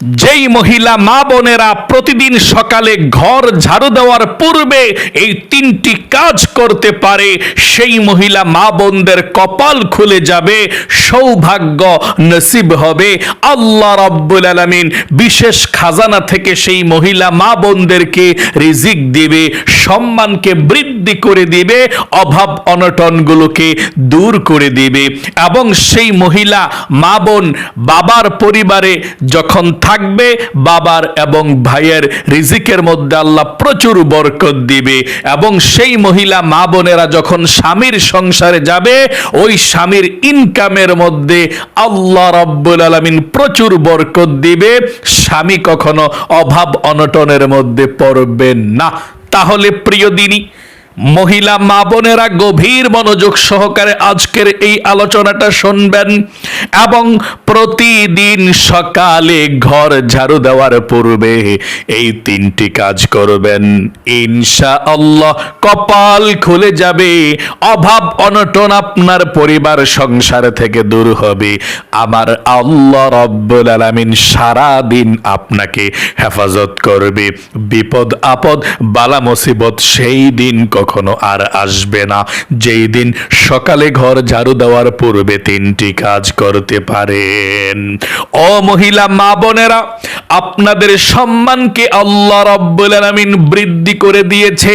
যেই মহিলা মা বোনেরা প্রতিদিন সকালে ঘর ঝাড়ু দেওয়ার পূর্বে এই তিনটি কাজ করতে পারে, সেই মহিলা মা বোনদের কপাল খুলে যাবে, সৌভাগ্য নসিব হবে। আল্লাহ রব্বুল আলামিন বিশেষ খাজানা থেকে সেই মহিলা মা বোনদেরকে রিজিক দিবে, সম্মানকে বৃদ্ধি করে দিবে, অভাব অনটনগুলোকে দূর করে দিবে। এবং সেই মহিলা মা বোন বাবার পরিবারে যখন থাকবে, বাবার এবং ভাইয়ের রিজিকের মধ্যে আল্লাহ প্রচুর বরকত দিবে। এবং সেই মহিলা, মা বোনেরা যখন স্বামীর সংসারে যাবে, ওই স্বামীর ইনকামের মধ্যে আল্লাহ রব্বুল আলমিন প্রচুর বরকত দিবে। স্বামী কখনো অভাব অনটনের মধ্যে পড়বে না। তাহলে প্রিয় দিনী মহিলা মা বোনেরা গভীর মনোযোগ সহকারে আজকের এই আলোচনাটা শুনবেন এবং প্রতিদিন সকালে ঘর ঝাড়ু দেওয়ার পূর্বে এই তিনটি কাজ করবেন। ইনশা আল্লাহ কপাল খুলে যাবে, অভাব অনটন আপনার পরিবার সংসার থেকে দূর হবে। আমার আল্লাহ রব্বুল আলামিন সারা দিন আপনাকে হেফাজত করবে। বিপদ আপদ, বালা মুসিবত সেই দিন কখনো আর আসবে না। যেই দিন সকালে ঘর ঝাড়ু দেওয়ার পূর্বে তিনটি কাজ করতে পারেন। ও মহিলা, মা বোনেরা, আপনাদের সম্মানকে আল্লাহ রব্বুল আলামিন বৃদ্ধি করে দিয়েছে।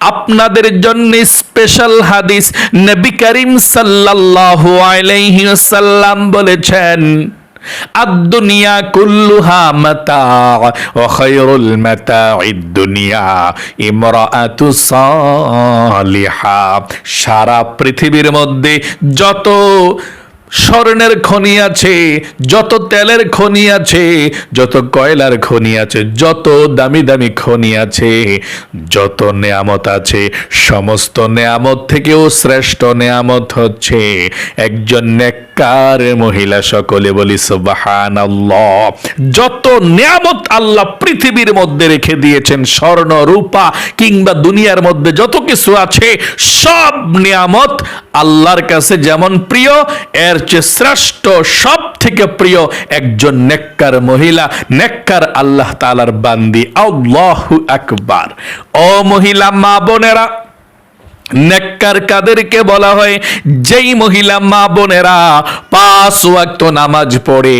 আপনাদের জন্য স্পেশাল হাদিস নবী করিম সাল্লাল্লাহু আলাইহি ওয়াসাল্লাম বলেছেন আদ-দুনিয়া কুল্লুহা মাতা ওয়া খায়রুল মাতাঈদ দুনিয়া ইমরাআতু সালিহা। সারা পৃথিবীর মধ্যে যত স্বর্ণের খনি আছে, যত তেলের খনি আছে, যত কয়লার খনি আছে, যত দামি দামি খনি আছে, যত নেয়ামত আছে, সমস্ত নেয়ামত থেকেও শ্রেষ্ঠ নেয়ামত হচ্ছে একজন নেককার মহিলা সকলে বলি সুবাহান যত নেয়ামত আল্লাহ পৃথিবীর মধ্যে রেখে দিয়েছেন, স্বর্ণ, রূপা, কিংবা দুনিয়ার মধ্যে যত কিছু আছে, সব নিয়ামত আল্লাহর কাছে যেমন প্রিয়, এর চেয়ে শ্রেষ্ঠ সব থেকে প্রিয় একজন নেককার মহিলা। নেককার আল্লাহ তালার বান্দি, আল্লাহু আকবার। ও মহিলা মা বোনেরা নেককার কাদেরকে বলা হয়, যেই মহিলা মা বোনেরা পাঁচ ওয়াক্ত নামাজ পড়ে,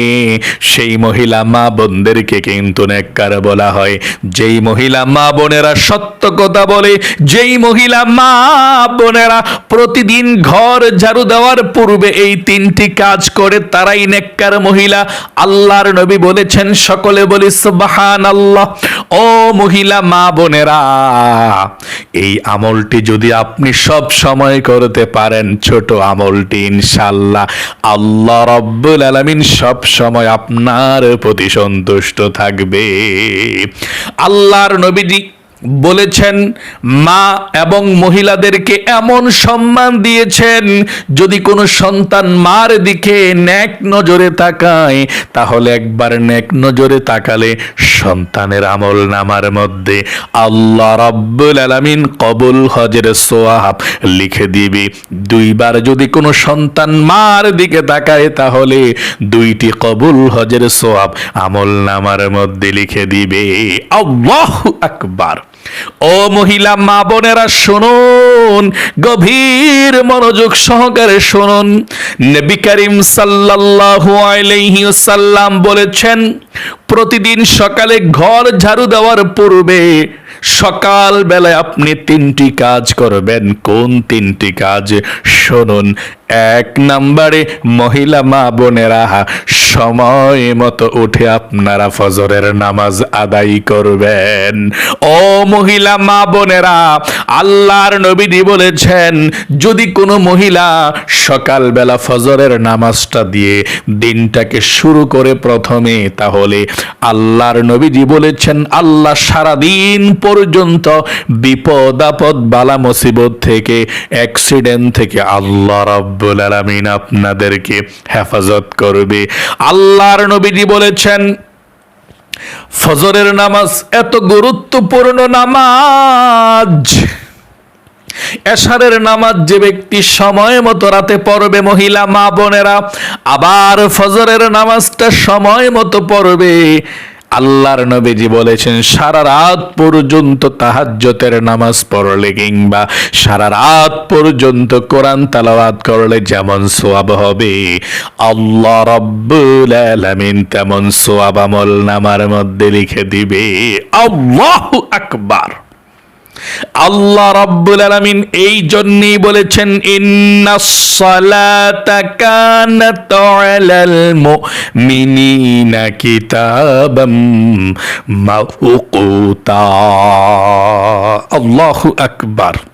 সেই মহিলা মা বোনদেরকে কিন্তু নেককার বলা হয়। যেই মহিলা মা বোনেরা সত্য কথা বলে, যেই মহিলা মা বোনেরা প্রতিদিন ঘর ঝাড়ু দেওয়ার পূর্বে এই তিনটি কাজ করে, তারাই নেককার মহিলা। আল্লাহর নবী বলেছেন, সকলে বলি সুবহান আল্লাহ ও মহিলা মা বোনেরা, এই আমলটি যদি আপনি সব সময় করতে পারেন, ছোট আমলটি ইনশাল্লাহ আল্লাহ রব্বুল আলমিন সব সময় আপনার প্রতি সন্তুষ্ট থাকবে। আল্লাহর নবীজি বলেছেন, মা এবং মহিলাদেরকে এমন সম্মান দিয়েছেন, যদি কোনো সন্তান মার দিকে ন্যাক নজরে তাকায়, তাহলে একবার ন্যাক নজরে তাকালে সন্তানের আমল নামার মধ্যে আল্লাহ রব্বুল আলামিন কবুল হজের সোয়াব লিখে দিবে। দুইবার যদি কোনো সন্তান মার দিকে তাকায়, তাহলে দুইটি কবুল হজের সোয়াব আমল নামার মধ্যে লিখে দিবে। আল্লাহু আকবার। ও মহিলা, মা বোনেরা, শুনুন, গভীর মনোযোগ সহকারে শুনুন। নবী করিম সাল্লাল্লাহু আলাইহি ওয়াসাল্লাম বলেছেন, প্রতিদিন সকালে ঘর ঝাড়ু দেওয়ার পূর্বে সকাল বেলায় আপনি তিনটি কাজ করবেন। কোন তিনটি কাজ? শুনুন, এক নম্বরে মহিলা মা বোনেরা, সময় মতো উঠে আপনারা ফজরের নামাজ আদায় করবেন। ও মহিলা মা বোনেরা, আল্লাহর নবীজি বলেছেন, যদি কোনো মহিলা সকালবেলা ফজরের নামাজটা দিয়ে দিনটাকে শুরু করে প্রথমে, তাহলে আল্লাহর নবীজি বলেছেন, আল্লাহ সারাদিন পর্যন্ত বিপদ, আপদ, বালা, মুসিবত থেকে অ্যাক্সিডেন্ট থেকে আল্লাহ রব্বুল আলামিন আপনাদেরকে হেফাজত করবে। আল্লাহর নবীজি বলেছেন, ফজরের নামাজ এত গুরুত্বপূর্ণ নামাজ। এশারের নামাজ যে ব্যক্তি সময় মতো রাতে পড়বে, মহিলা, মা, বোনেরা, আবার ফজরের নামাজটা সময় মতো পড়বে আল্লাহর নবীজি বলেছেন, সারা রাত পর্যন্ত তাহাজ্জতের নামাজ পড়লে কিংবা সারা রাত পর্যন্ত কোরআন তালাবাদ করলে যেমন সোয়াব হবে। আল্লাহ রব্বুল আলামিন তেমন সোয়াব আমল নামার মধ্যে লিখে দিবে। আল্লাহু আকবার। আল্লাহ রাব্বুল আলামিন এই জন্যই বলেছেন ইন্নাস সালাতা কানাত আলাল মুমিনিনা কিতাবাম মাউকুতা। আল্লাহু আকবার।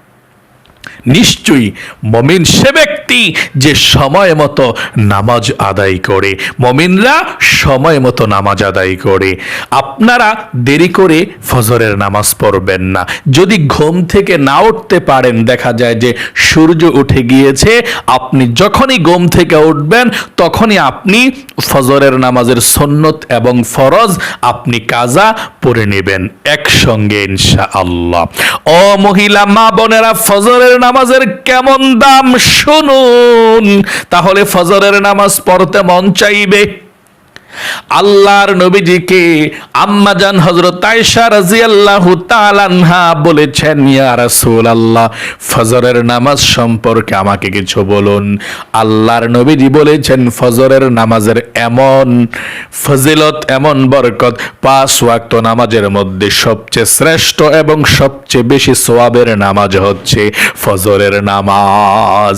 নিশ্চয়ই মমিন সে ব্যক্তি যে সময় মতো নামাজ আদায় করে। মমিনরা সময় মতো নামাজ আদায় করে। আপনারা দেরি করে ফজরের নামাজ পড়বেন না। যদি ঘুম থেকে না উঠতে পারেন, দেখা যায় যে সূর্য উঠে গিয়েছে, আপনি যখনই ঘুম থেকে উঠবেন, তখনই আপনি ফজরের নামাজের সন্নত এবং ফরজ আপনি কাজা পড়ে নেবেন একসঙ্গে ইনশা আল্লাহ ও মহিলা, মা বোনেরা, ফজরের নামাজের কেমন দাম শুনুন। তাহলে ফজরের নামাজ পড়তে মন চাইবে। আল্লাহর নবীজিকে আম্মাজান হযরত আয়েশা রাদিয়াল্লাহু তাআলাহা বলেছেন, ইয়া রাসূলুল্লাহ, ফজরের নামাজ সম্পর্কে আমাকে কিছু বলুন। আল্লাহর নবীজি বলেছেন, ফজরের নামাজের এমন ফজিলত, এমন বরকত, পাঁচ ওয়াক্ত নামাজের মধ্যে সবচেয়ে শ্রেষ্ঠ এবং সবচেয়ে বেশি সোয়াবের নামাজ হচ্ছে ফজরের নামাজ।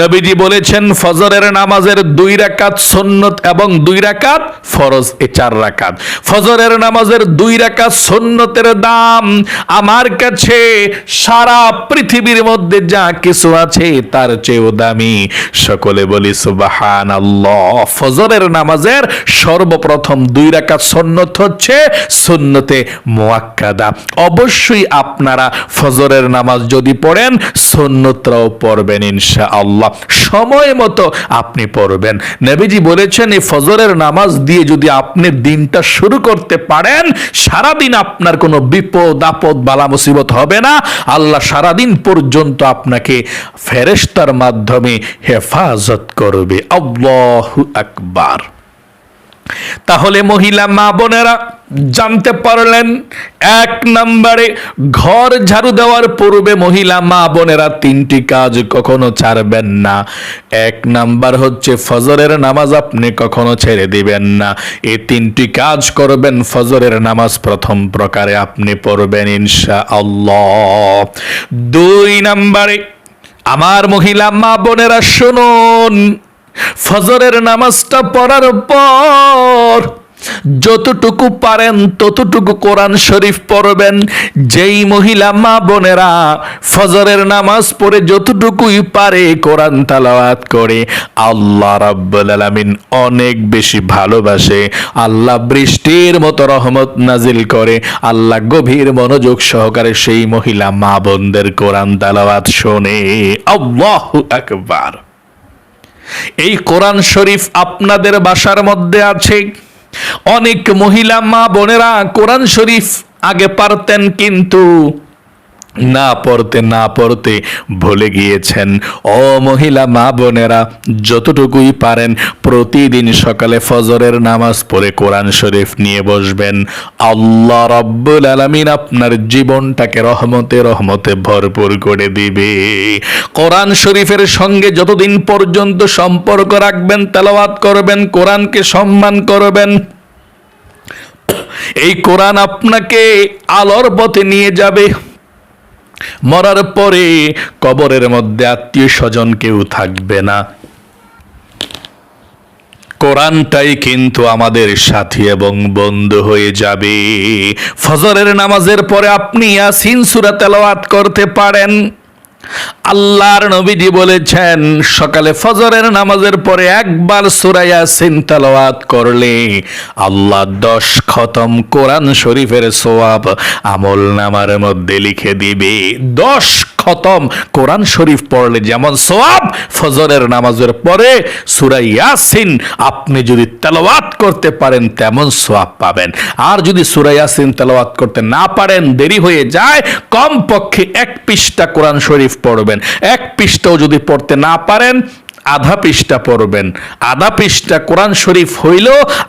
নবীজি বলেছেন, ফজরের নামাজের দুই রাকাত সুন্নত এবং দুই রাকাত ফরজ এ চার রাকাত। ফজরের নামাজের দুই রাকাত সুন্নতের দাম। আমার কাছে সারা পৃথিবীর মধ্যে যা কিছু আছে তার চেয়েও দামি। সকলে বলি সুবাহান ফজরের নামাজের সর্বপ্রথম দুই রাকাত সুন্নত হচ্ছে সুন্নতে মোয়াক্কাদা। অবশ্যই আপনারা ফজরের নামাজ যদি পড়েন, সুন্নতরাও পড়বেন ইনশা আল্লাহ সময় মতো আপনি পড়বেন। নবীজি বলেছেন, এই ফজরের নামাজ দিয়ে যদি আপনি দিনটা শুরু করতে পারেন, সারাদিন আপনার কোনো বিপদ, আপদ, বালা মুসিবত হবে না। আল্লাহ সারাদিন পর্যন্ত আপনাকে ফেরেস্তার মাধ্যমে হেফাজত করবে। আল্লাহু আকবার। তাহলে মহিলা মা বোনেরা জানতে পারলেন, এক নম্বরে ঘর ঝাড়ু দেওয়ার পূর্বে মহিলা মা বোনেরা তিনটি কাজ কখনো ছাড়বেন না। এক নাম্বার হচ্ছে ফজরের নামাজ আপনি কখনো ছেড়ে দিবেন না। এই তিনটি কাজ করবেন, ফজরের নামাজ প্রথম প্রকারে আপনি পড়বেন ইনশা আল্লাহ দুই নাম্বারে আমার মহিলা মা বোনেরা শুনুন ফজরের নামাজটা পড়ার পর যতটুকু পারেন, ততটুকু কোরআন শরীফ পড়বেন। যেই মহিলা মা বোনেরা ফজরের নামাজ পড়ে যতটুকুই পারে কোরআন তালাওয়াত করে, আল্লাহ রাব্বুল আলামিন অনেক বেশি ভালোবাসে। আল্লাহ বৃষ্টির মতো রহমত নাজিল করে, আল্লাহ গভীর মনোযোগ সহকারে সেই মহিলা মা বোনদের কোরআন তালাওয়াত শোনে। আল্লাহু আকবার। এই কোরআন শরীফ আপনাদের বাসার মধ্যে আছে। অনেক মহিলা মা বোনেরা কোরআন শরীফ আগে পারতেন কিন্তু না পড়তে না পড়তে ভুলে গিয়েছেন। ও মহিলা, মা বোনেরা, যতটুকুই পারেন প্রতিদিন সকালে ফজরের নামাজ পড়ে কোরআন শরীফ নিয়ে বসবেন। আল্লাহ রব্বুল আলামিন আপনার জীবনটাকে রহমতে রহমতে ভরপুর করে দিবে। কোরআন শরীফের সঙ্গে যতদিন পর্যন্ত সম্পর্ক রাখবেন, তেলাওয়াত করবেন, কোরআনকে সম্মান করবেন, এই কোরআন আপনাকে আলোর পথে নিয়ে যাবে। মরার পরে কবরের মধ্যে আত্মীয় স্বজন কেউ থাকবে না। কোরআনটাই কিন্তু আমাদের সাথী এবং বন্ধু হয়ে যাবে। ফজরের নামাজের পরে আপনি ইয়াসিন সূরা তেলাওয়াত করতে পারেন। আল্লাহর নবীজি বলেছেন, সকালে ফজরের নামাজের পরে একবার সুরাইয়া ইয়াসিন তেলাওয়াত করলে আল্লাহ দশ খতম কোরআন শরীফের সোয়াব আমল নামার মধ্যে লিখে দিবে। দশ খতম। কোরআন শরীফ পড়লে যেমন সোয়াব ফজরের নামাজের পরে সুরাই ইয়াসিন আপনি যদি তেলাওয়াত করতে পারেন, তেমন সোয়াব পাবেন। আর যদি সুরাইয়াসিন তেলাওয়াত করতে না পারেন, দেরি হয়ে যায়, কমপক্ষে এক পৃষ্ঠা কোরআন শরীফ পড়বেন। এক পৃষ্ঠাও যদি পড়তে না পারেন আধা পৃষ্ঠা পড়বেন। আধা পৃষ্ঠা কোরআন শরীফ হইল,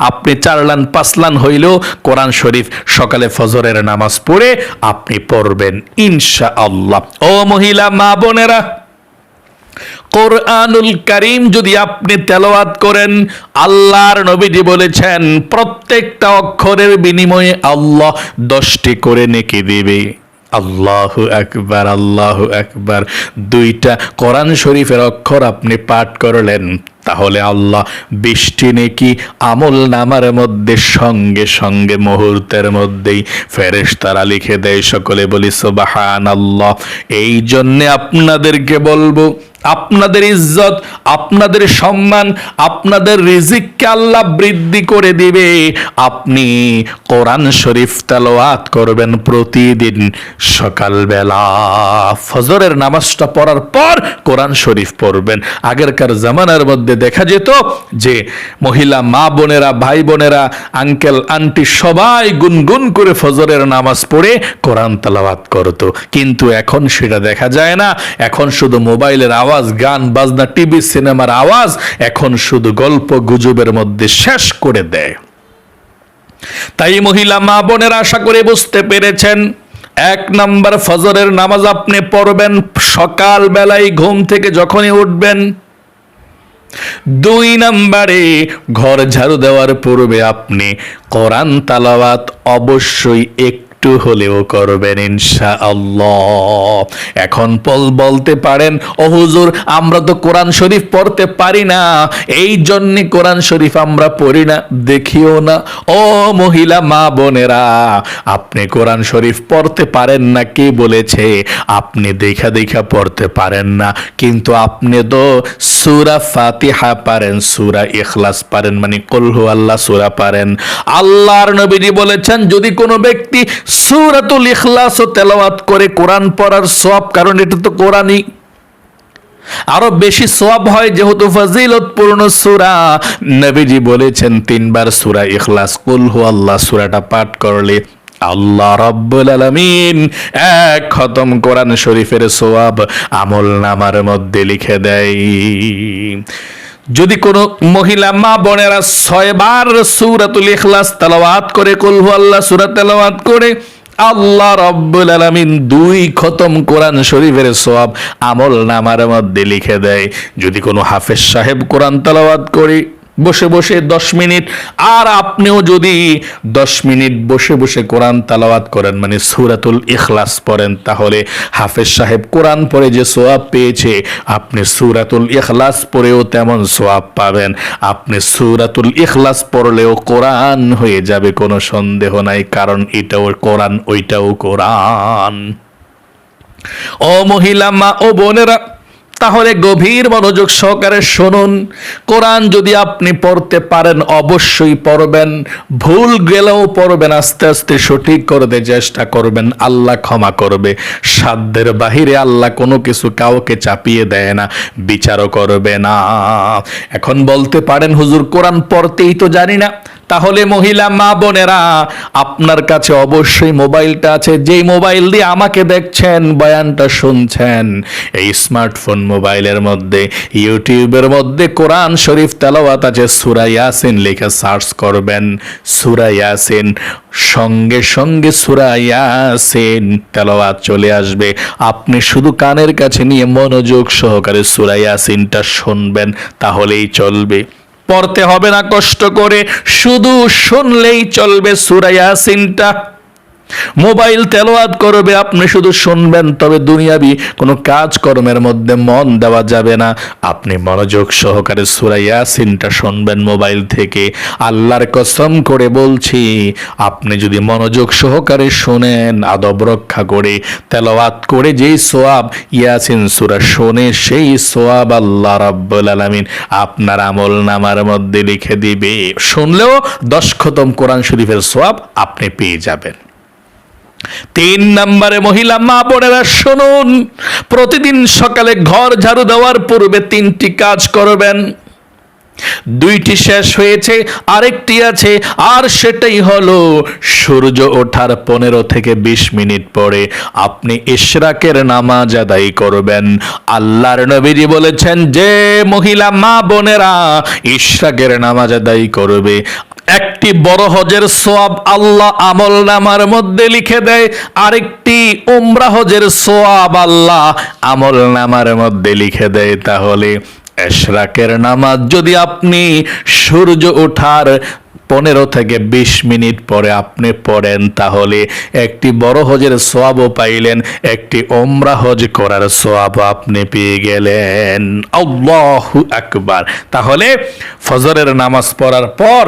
আপনি চার লান, পাঁচ লান হইল কোরআন শরীফ। সকালে ফজরের নামাজ পড়ে আপনি পড়বেন ইনশা আল্লাহ ও মহিলা, মা বোনেরা, কোরআনুল করিম যদি আপনি তেলাওয়াত করেন, আল্লাহর নবীজি বলেছেন, প্রত্যেকটা অক্ষরের বিনিময়ে আল্লাহ দশটি করে নেকি দেবে। আল্লাহু একবার আল্লাহ একবার দুইটা কোরআন শরীফের অক্ষর আপনি পাঠ করলেন। তাহলে আল্লাহ বৃষ্টি নেকি আমল নামার মধ্যে, সঙ্গে সঙ্গে মুহূর্তের মধ্যেই ফেরেশতারা লিখে দেয় সকলে বলি সুবাহান আল্লাহ এই জন্যে আপনাদেরকে বলব, আপনাদের ইজ্জত, আপনাদের সম্মান, আপনাদের রিজিককে আল্লাহ বৃদ্ধি করে দিবে। আপনি কোরআন শরীফ তেলাওয়াত করবেন প্রতিদিন সকালবেলা। ফজরের নামাজটা পড়ার পর কোরআন শরীফ পড়বেন। আগেরকার জামানার মধ্যে দেখা যেত যে মহিলা মা বোনেরা, ভাই বোনেরা, আঙ্কেল, আন্টি সবাই গুনগুন করে ফজরের নামাজ পড়ে কোরআন তেলাওয়াত করত। কিন্তু এখন সেটা দেখা যায় না। এখন শুধু মোবাইলের আওয়াজ, গান, বাজনা, টিভি, সিনেমার আওয়াজ এখন শুধু গল্প গুজবের মধ্যে শেষ করে দেয়। তাই মহিলা মা বোনের আশা করে বুঝতে পেরেছেন, এক নাম্বার ফজরের নামাজ আপনি পড়বেন সকাল বেলায় ঘুম থেকে যখনই উঠবেন দুই নাম্বারে ঘর ঝাড়ু দেওয়ার পূর্বে আপনি কোরআন তালাওয়াত অবশ্যই একটু হলেও করবেন ইনশা আল্লাহ এখন পল বলতে পারেন, ও হুজুর, আমরা তো কোরআন শরীফ পড়তে পারি না। এই জন্যে কোরআন শরীফ আমরা পড়ি না, দেখিও না। ও মহিলা, মা বোনেরা, আপনি কোরআন শরীফ পড়তে পারেন না কে বলেছে? আপনি দেখা দেখা পড়তে পারেন না। কিন্তু আপনি তো সুরা ফাতিহা পারেন, সুরা ইখলাস পারেন মানে কলহু আল্লাহ সুরা পারেন। আল্লাহর নবীজি বলেছেন, যদি কোনো ব্যক্তি সুরাতুল ইখলাস ও তেলাওয়াত করে কোরআন পড়ার সব কারণ এটা তো কোরআনই। আরও বেশি সব হয় যেহেতু ফজিলতপূর্ণ সুরা। নবীজি বলেছেন তিনবার সুরা ইখলাস, কুল হু আল্লাহ সুরাটা পাঠ করলে আল্লাহ রব্বুল আলামিন এক খতম কোরআন শরীফের সোয়াব আমল নামার মধ্যে লিখে দেয়। যদি কোনো মহিলা মা বোনেরা ছয়বার সুরাতুল ইখলাস তেলাওয়াত করে কুলহু আল্লাহ সুরা তেলাওয়াত করে, আল্লাহ রব্বুল আলামিন দুই খতম কোরআন শরীফের সব আমল নামার মধ্যে লিখে দেয়। যদি কোনো হাফেজ সাহেব কোরআন তেলাওয়াত করে বসে বসে দশ মিনিট। আর আপনিও যদি দশ মিনিট বসে বসে কোরআন তালাওয়াত করেন মানে সুরাতুল ইখলাস পড়েন, তাহলে হাফেজ সাহেব কোরআন পড়ে যে সোয়াব পেয়েছে, আপনি সুরাতুল ইখলাস পড়েও তেমন সোয়াব পাবেন। আপনি সুরাতুল ইখলাস পড়লেও কোরআন হয়ে যাবে, কোনো সন্দেহ নাই, কারণ এটাও কোরআন, ওইটাও কোরআন। ও মহিলা মা, ও বোনেরা তাহলে গভীর মনোযোগ সহকারে শুনুন। কোরআন যদি আপনি পড়তে পারেন, অবশ্যই পড়বেন। ভুল গেলেও পড়বেন, আস্তে আস্তে সঠিক করে করতে চেষ্টা করবেন। আল্লাহ ক্ষমা করবে। সাধ্যের বাহিরে আল্লাহ কোনো কিছু কাউকে চাপিয়ে দেয় না, বিচারও করবে না। এখন বলতে পারেন, হুজুর, কোরআন পড়তেই তো জানি না। তাহলে মহিলা মা বোনেরা, আপনার কাছে অবশ্যই মোবাইলটা আছে। যেই মোবাইল দিয়ে আমাকে দেখছেন, বয়ানটা শুনছেন। এই স্মার্টফোন মোবাইলের মধ্যে, ইউটিউবের মধ্যে কোরআন শরীফ তেলাওয়াত আছে, সুরা ইয়াসিন লিখে সার্চ করবেন। সুরা ইয়াসিন, সঙ্গে সঙ্গে সুরা ইয়াসিন তেলাওয়াত চলে আসবে। আপনি শুধু কানের কাছে নিয়ে মনোযোগ সহকারে সুরা ইয়াসিনটা শুনবেন, তাহলেই চলবে। পড়তে হবে না কষ্ট করে। শুধু শুনলেই চলবে সুরাইয়া সিনটা মোবাইল তেলোয়াত করবে, আপনি শুধু শুনবেন, তবে দুনিয়াবি কোনো কাজকর্মের মধ্যে মন দেওয়া যাবে না। আপনি মনোযোগ সহকারে সুরাইয়া সিনটা শুনবেন মোবাইল থেকে। আল্লাহর কসম করে বলছি, আপনি যদি মনোযোগ সহকারে শোনেন, আদব রক্ষা করে, তেলাওয়াত করে যেই সোয়াব, ইয়াসিন সুরা শোনে, সেই সোয়াব আল্লাহ রাব্বুল আলামিন আপনার আমল নামার মধ্যে লিখে দিবে। শুনলেও দশ খতম কোরআন শরীফের সোয়াব আপনি পেয়ে যাবেন। তিন নম্বরে মহিলা মা বোনেরা, শুনুন। প্রতিদিন সকালে ঘর ঝাড়ু দেওয়ার পূর্বে তিনটি কাজ করবেন। দুইটি শেষ হয়েছে, আরেকটি আছে, আর সেটাই হলো সূর্য ওঠার পনেরো থেকে বিশ মিনিট পরে আপনি ইশরাকের নামাজ আদায় করবেন। আল্লাহর নবীজি বলেছেন, যে মহিলা মা বোনেরা ইশরাকের নামাজ আদায় করবে একটি বড় হজের সোয়াব আল্লাহ আমল নামার মধ্যে লিখে দেয়, আরেকটি উমরা হজের সোয়াব আল্লাহ আমল নামার মধ্যে লিখে দেয়। তাহলে এশরাকের নামাজ যদি আপনি সূর্য ওঠার পনেরো থেকে বিশ মিনিট পরে আপনি পড়েন, তাহলে একটি বড় হজের সোয়াবও পাইলেন, একটি ওমরা হজ করার সোয়াব আপনি পেয়ে গেলেন। আল্লাহু আকবার। তাহলে ফজরের নামাজ পড়ার পর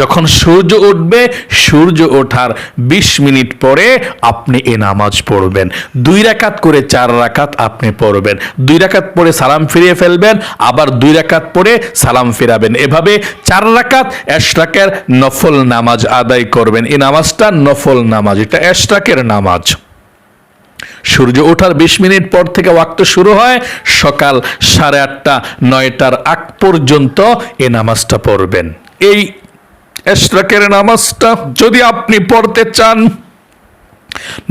যখন সূর্য উঠবে, সূর্য ওঠার বিশ মিনিট পরে আপনি এ নামাজ পড়বেন। দুই রাকাত করে চার রাকাত আপনি পড়বেন। দুই রাকাত পরে সালাম ফিরিয়ে ফেলবেন, আবার দুই রাকাত পরে সালাম ফিরাবেন। এভাবে চার রাকাত এশরাকের নফল নামাজ আদায় করবেন। এই নামাজটা নফল নামাজ, এটা এশরাকের নামাজ। সূর্য ওঠার বিশ মিনিট পর থেকে ওয়াক্ত শুরু হয়, সকাল সাড়ে আটটা, নয়টার আগ পর্যন্ত এ নামাজটা পড়বেন। এই এশরাকের নামাজটা যদি আপনি পড়তে চান,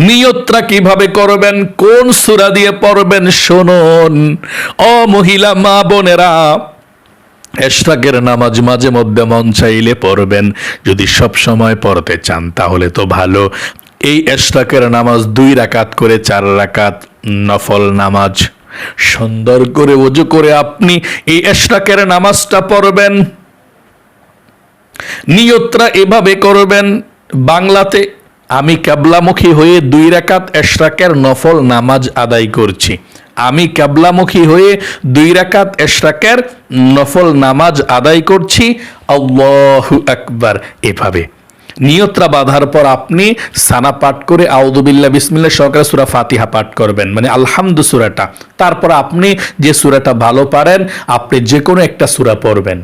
নিয়তটা কীভাবে করবেন, কোন সূরা দিয়ে পড়বেন শুনুন। ও মহিলা, মা বোনেরা, এশরাকের নামাজ মাঝে মধ্যে মন চাইলে পড়বেন। যদি সব সময় পড়তে চান, তাহলে তো ভালো। এই এশরাকের নামাজ দুই রাকাত করে চার রাকাত নফল নামাজ। সুন্দর করে ওজু করে আপনি এই এশরাকের নামাজটা পড়বেন। নিয়তরা এভাবে করবেন, বাংলাতে, আমি ক্যাবলামুখী হয়ে দুই রাকাত এশরাকের নফল নামাজ আদায় করছি। আমি ক্যাবলামুখী হয়ে দুই রাকাত এশরাকের নফল নামাজ আদায় করছি। আল্লাহু আকবার, এভাবে। নিয়ত্রা বাঁধার পর আপনি সানা পাঠ করে আউদুবিল্লা বিসমিল্লা সহকারে সুরা ফাতিহা পাঠ করবেন। মানে আলহামদু সুরাটা। তারপর আপনি যে সুরাটা ভালো পারেন, আপনি যে কোনো একটা সুরা পড়বেন।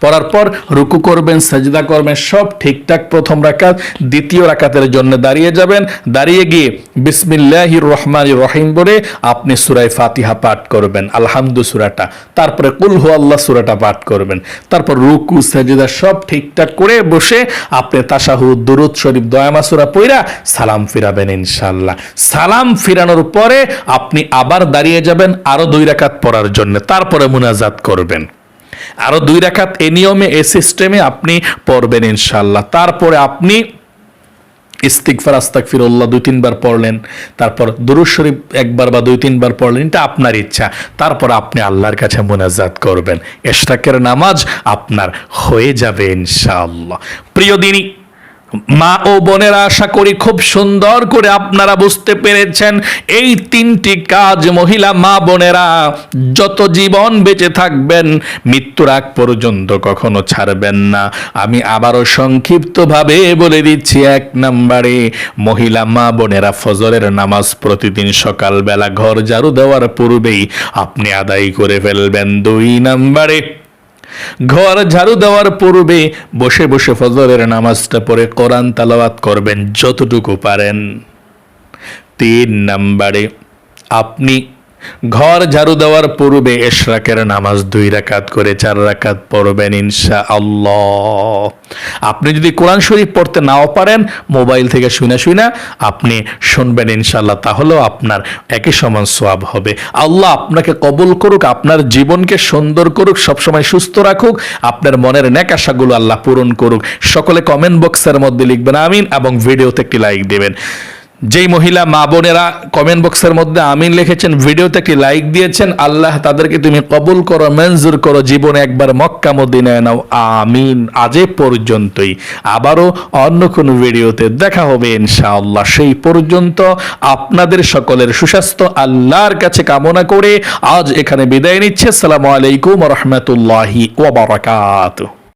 পড়ার পর রুকু করবেন, সাজদা করবেন, সব ঠিকঠাক প্রথম রাকাত, দ্বিতীয় রাকাতের জন্য দাঁড়িয়ে যাবেন। দাঁড়িয়ে গিয়ে বিসমিল্লাহ রহমান রহিম বলে আপনি সুরাই ফাতিহা পাঠ করবেন। আলহামদু সুরাটা। তারপরে কুল হু আল্লাহ সুরাটা পাঠ করবেন। তারপর রুকু, সাজদা সব ঠিকঠাক করে বসে আপনি তাসাহু দুরুদ শরীফ দয়ামা সুরা পইরা সালাম ফিরাবেন ইনশাল্লাহ সালাম ফিরানোর পরে আপনি আবার দাঁড়িয়ে যাবেন আরও দুই রাকাত পড়ার জন্য। তারপরে মুনাজাত করবেন। আরও দুই রেখাত এ নিয়মে, এ সিস্টেমে আপনি পড়বেন ইনশাল্লাহ তারপরে আপনি ইস্তিকফার আস্তাকফিরুল্লাহ দুই তিনবার পড়লেন, তারপর দুরু শরীফ একবার বা দুই তিনবার পড়লেন, এটা আপনার ইচ্ছা। তারপর আপনি আল্লাহর কাছে মোনাজাত করবেন। এশরাকের নামাজ আপনার হয়ে যাবে ইনশাআল্লাহ। প্রিয় দিনী মা ও বোনেরা, আশা করি খুব সুন্দর করে আপনারা বুঝতে পেরেছেন এই তিনটি কাজ মহিলা মা বোনেরা যত জীবন বেঁচে থাকবেন, মৃত্যুর আগ পর্যন্ত কখনো ছাড়বেন না। আমি আবারও সংক্ষিপ্তভাবে বলে দিচ্ছি, এক নম্বরে মহিলা মা বোনেরা ফজরের নামাজ প্রতিদিন সকালবেলা ঘর ঝাড়ু দেওয়ার পূর্বেই আপনি আদায় করে ফেলবেন। দুই নম্বরে ঘর ঝাড়ু দেওয়ার পূর্বে বসে বসে ফজরের নামাজটা পড়ে কোরআন তালাওয়াত করবেন যতটুকু পারেন। তিন নাম্বারে, আপনি ঘর ঝাড়ু দেওয়ার পূর্বে এশরাকের নামাজ দুই রাকাত করে চার রাকাত পড়বেন ইনশা আল্লাহ আপনি যদি কোরআন শরীফ পড়তে নাও পারেন, মোবাইল থেকে শুনে শুনে আপনি শুনবেন ইনশাল্লাহ তাহলেও আপনার একই সমান সোয়াব হবে। আল্লাহ আপনাকে কবুল করুক, আপনার জীবনকে সুন্দর করুক, সবসময় সুস্থ রাখুক, আপনার মনের ন্যাকাশাগুলো আল্লাহ পূরণ করুক। সকলে কমেন্ট বক্সের মধ্যে লিখবেন আমিন এবং ভিডিওতে একটি লাইক দেবেন। যেই মহিলা মা বোনেরা কমেন্ট বক্সের মধ্যে আমিন লিখেছেন, ভিডিওতে একটি লাইক দিয়েছেন, আল্লাহ তাদেরকে তুমি কবুল করো, মঞ্জুর করো, জীবনে একবার মক্কা মদিনায় নাও, আমিন, আজে পর্যন্তই। আবারও অন্য কোনো ভিডিওতে দেখা হবে ইনশাআল্লাহ। সেই পর্যন্ত আপনাদের সকলের সুস্বাস্থ্য, আল্লাহর কাছে কামনা করে আজ এখানে বিদায় নিচ্ছে। আসসালামু আলাইকুম রহমতুল্লাহি ওবরাকাতুহ